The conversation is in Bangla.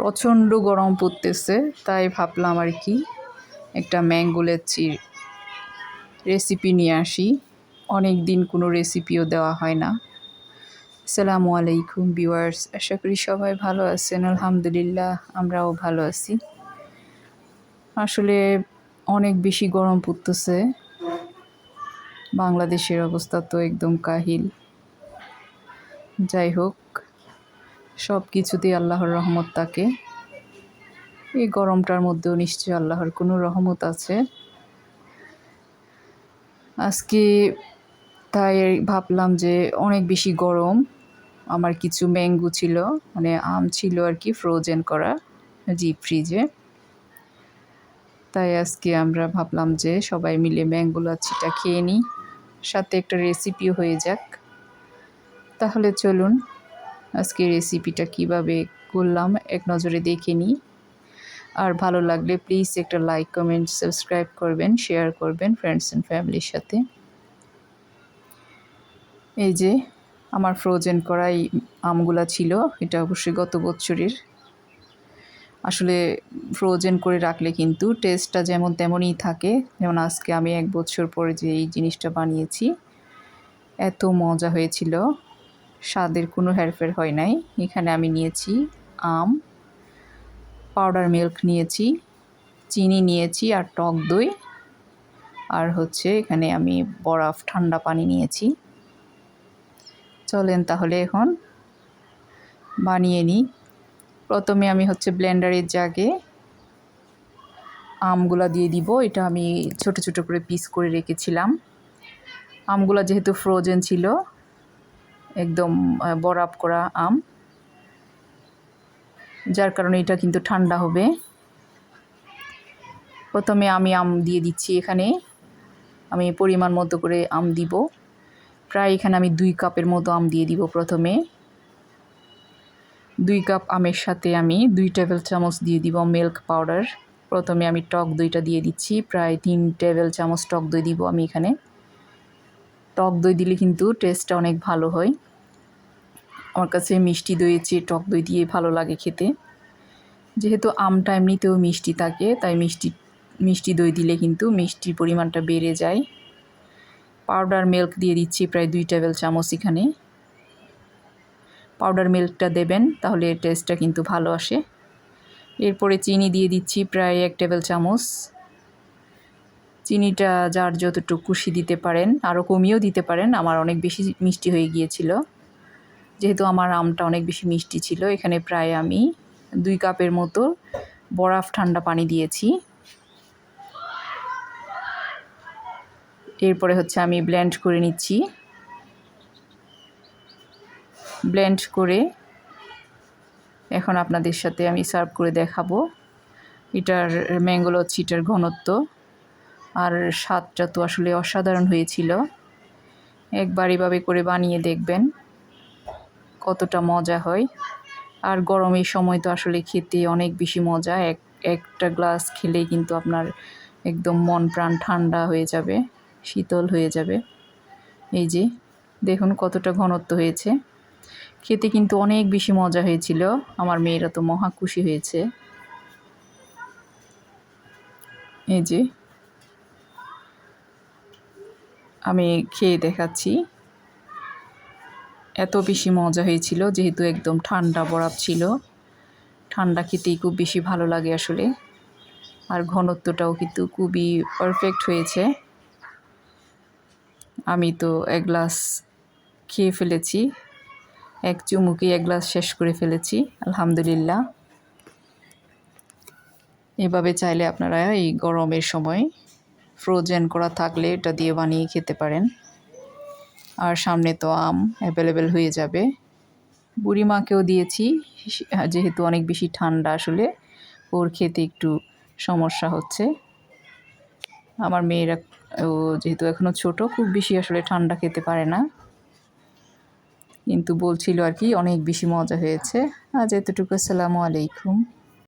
প্রচণ্ড গরম পড়তেছে, তাই ভাবলাম আর কি একটা ম্যাঙ্গো লেচির রেসিপি নিয়ে আসি। অনেক দিন কোনো রেসিপিও দেওয়া হয় না। আসসালামু আলাইকুম ভিউয়ার্স আশা করি সবাই ভালো আছেন, আলহামদুলিল্লাহ আমরাও ভালো আছি। আসলে অনেক বেশি গরম পড়তেছে। বাংলাদেশের অবস্থা তো একদম কাহিল। যাই হোক সব কিছুতেই আল্লাহর রহমত থাকে। এই গরমটার মধ্যেও নিশ্চয়ই আল্লাহর কোনো রহমত আছে। আজকে তাই ভাবলাম যে অনেক বেশি গরম, আমার কিছু ম্যাঙ্গো ছিল মানে আম ছিল আর কি ফ্রোজেন করা, জি ফ্রিজে তাই আজকে আমরা ভাবলাম যে সবাই মিলে ম্যাঙ্গো লাচ্ছিটা খেয়ে নিই। সাথে একটা রেসিপিও হয়ে যাক। তাহলে চলুন আজকে রেসিপিটা কীভাবে করলাম, এক নজরে দেখে নিই। আর ভালো লাগলে প্লিজ একটা লাইক কমেন্ট সাবস্ক্রাইব করবেন শেয়ার করবেন ফ্রেন্ডস অ্যান্ড ফ্যামিলির সাথে। এই যে আমার ফ্রোজেন করাই আমগুলা ছিল, এটা অবশ্যই গত বছরের। আসলে ফ্রোজেন করে রাখলে কিন্তু টেস্টটা যেমন তেমনই থাকে, যেমন আজকে আমি এক বছর পরে যে এই জিনিসটা বানিয়েছি, এত মজা হয়েছিল। স্বাদের কোনো হেরফের হয় নাই। এখানে আমি নিয়েছি আম পাউডার মিল্ক নিয়েছি, চিনি নিয়েছি আর টক দই। আর হচ্ছে এখানে আমি বরফ, ঠান্ডা পানি নিয়েছি। চলেন তাহলে এখন বানিয়ে নিই। প্রথমে আমি হচ্ছে ব্লেন্ডারের জাগে আমগুলা দিয়ে দিব। এটা আমি ছোট ছোট করে পিস করে রেখেছিলাম। আমগুলা যেহেতু ফ্রোজেন ছিল একদম বরফ করা আম। যার কারণে এটা কিন্তু ঠান্ডা হবে। প্রথমে আমি আম দিয়ে দিচ্ছি এখানে। আমি পরিমাণ মতো করে আম দিব। প্রায় এখানে আমি দুই কাপের মতো আম দিয়ে দিব প্রথমে। দুই কাপ আমের সাথে আমি দুই টেবিল চামচ দিয়ে দিব মিল্ক পাউডার প্রথমে আমি টক দইটা দিয়ে দিচ্ছি। প্রায় তিন টেবিল চামচ টক দই দিব আমি এখানে। টক দই দিলে কিন্তু টেস্টটা অনেক ভালো হয়। আমার কাছে মিষ্টি দই চেয়ে টক দই দিয়ে ভালো লাগে খেতে। যেহেতু আমটা এমনিতেও মিষ্টি থাকে, তাই মিষ্টি মিষ্টি দই দিলে কিন্তু মিষ্টির পরিমাণটা বেড়ে যায়। পাউডার মিল্ক দিয়ে দিচ্ছি প্রায় দুই টেবিল চামচ এখানে। পাউডার মিল্কটা দেবেন, তাহলে টেস্টটা কিন্তু ভালো আসে। এরপরে চিনি দিয়ে দিচ্ছি প্রায় এক টেবিল চামচ। চিনিটা যার যতটুকু খুশি দিতে পারেন, আরও কমিয়েও দিতে পারেন, আমার অনেক বেশি মিষ্টি হয়ে গিয়েছিল। যেহেতু আমার আমটা অনেক বেশি মিষ্টি ছিল, এখানে প্রায় আমি দুই কাপের মতো বরফ ঠান্ডা পানি দিয়েছি। এরপরে হচ্ছে আমি ব্লেন্ড করে নিচ্ছি। ব্লেন্ড করে এখন আপনাদের সাথে আমি সার্ভ করে দেখাবো। এটার ম্যাঙ্গোলো চিটার ঘনত্ব। আর স্বাদটা তো আসলে অসাধারণ হয়েছিল। একবার এভাবে করে বানিয়ে দেখবেন, কতটা মজা হয়। আর গরমের সময় তো আসলে খেতে অনেক বেশি মজা, এক, একটা গ্লাস খেলেই কিন্তু আপনার একদম মন প্রাণ ঠান্ডা হয়ে যাবে, শীতল হয়ে যাবে। এই যে, দেখুন কতটা ঘনত্ব হয়েছে। খেতে কিন্তু অনেক বেশি মজা হয়েছিল, আমার মেয়েরা তো মহা খুশি হয়েছে। এই যে আমি খেয়ে দেখাচ্ছি। এত বেশি মজা হয়েছিল, যেহেতু একদম ঠান্ডা বরাব ছিল। ঠান্ডা খেতেই খুব বেশি ভালো লাগে আসলে। আর ঘনত্বটাও কিন্তু খুবই পারফেক্ট হয়েছে। আমি তো এক গ্লাস খেয়ে ফেলেছি। এক চুমুকে এক গ্লাস শেষ করে ফেলেছি, আলহামদুলিল্লাহ। এভাবে চাইলে আপনারা এই গরমের সময় ফ্রোজেন করা থাকলে এটা দিয়ে বানিয়ে খেতে পারেন। আর সামনে তো আম অ্যাভেলেবেল হয়ে যাবে। বুড়ি মাকেও দিয়েছি, যেহেতু অনেক বেশি ঠান্ডা আসলে, ওর খেতে একটু সমস্যা হচ্ছে। আমার মেয়েরা, ও যেহেতু এখনও ছোট, খুব বেশি আসলে ঠান্ডা খেতে পারে না। কিন্তু বলছিল আর কি, অনেক বেশি মজা হয়েছে। আজ এতটুকু, আসসালামু আলাইকুম।